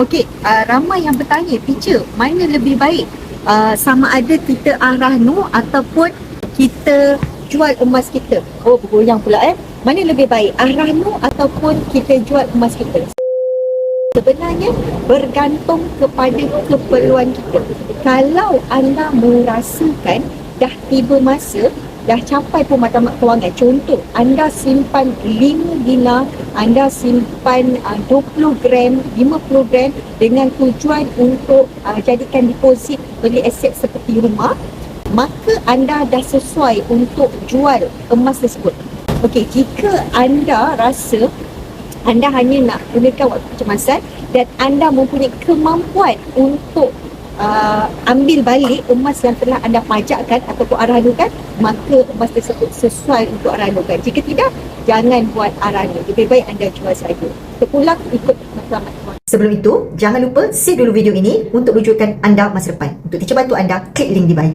Okey, uh, ramai yang bertanya, teacher, mana lebih baik? Uh, sama ada kita arah no ataupun kita jual emas kita? Oh, bergoyang pula eh. Mana lebih baik, arah no ataupun kita jual emas kita? Sebenarnya bergantung kepada keperluan kita. Kalau anda merasakan dah tiba masa, dah capai pun kewangan. Contoh, anda simpan 5 dinar, anda simpan uh, 20 gram, 50 gram dengan tujuan untuk uh, jadikan deposit beli aset seperti rumah, maka anda dah sesuai untuk jual emas tersebut. Okey, jika anda rasa anda hanya nak gunakan waktu kecemasan dan anda mempunyai kemampuan untuk uh, ambil balik emas yang telah anda pajakkan ataupun arahanukan maka emas tersebut sesuai untuk arahanukan jika tidak jangan buat arahanu lebih baik anda jual saja terpulang ikut matlamat Sebelum itu, jangan lupa save dulu video ini untuk rujukan anda masa depan. Untuk teacher bantu anda, klik link di bio.